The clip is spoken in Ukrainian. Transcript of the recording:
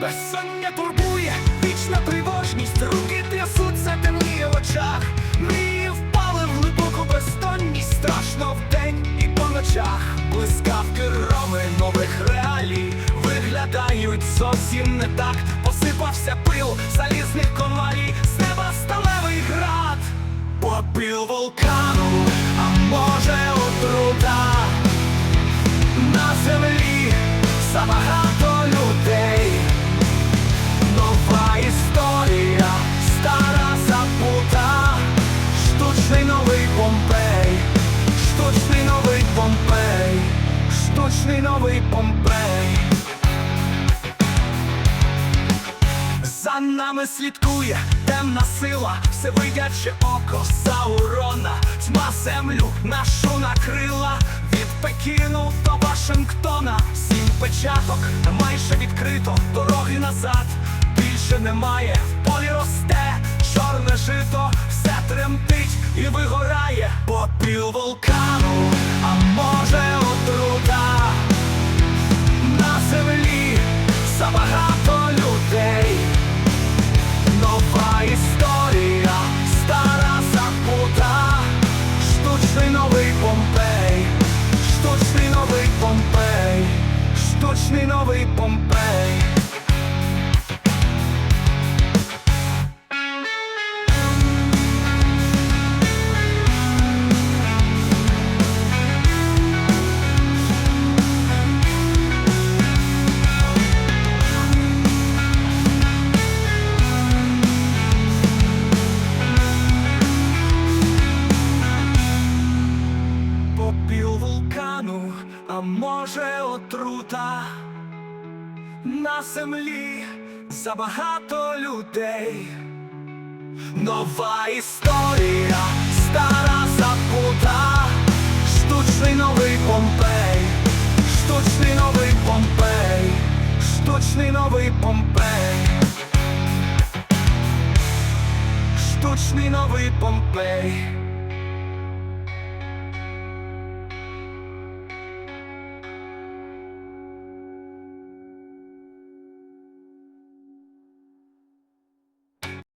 Безсоння турбує, вічна тривожність, руки трясуться, темніє в очах. Мрії впали в глибоку безтонність, страшно вдень і по ночах. Блискавки роми нових реалій виглядають зовсім не так. Посипався пил залізних ковалій, з неба сталевий град. Попіл вулкану, а може отрута на землі забагато людей. Новий Помпей, штучний новий Помпей, штучний новий Помпей. За нами слідкує темна сила, всевидяче око Саурона, тьма землю нашу накрила від Пекіну до Вашингтона. Сім печаток майже відкрито, дороги назад більше немає. Жито, все тремтить і вигорає. Попіл вулкану, а може отрута на землі забагато людей. Нова історія, стара забута, штучний новий Помпей, штучний новий Помпей, штучний новий Помпей. А може отрута на землі забагато людей. Нова історія, стара забута, штучний новий Помпей, штучний новий Помпей, штучний новий Помпей, штучний новий Помпей.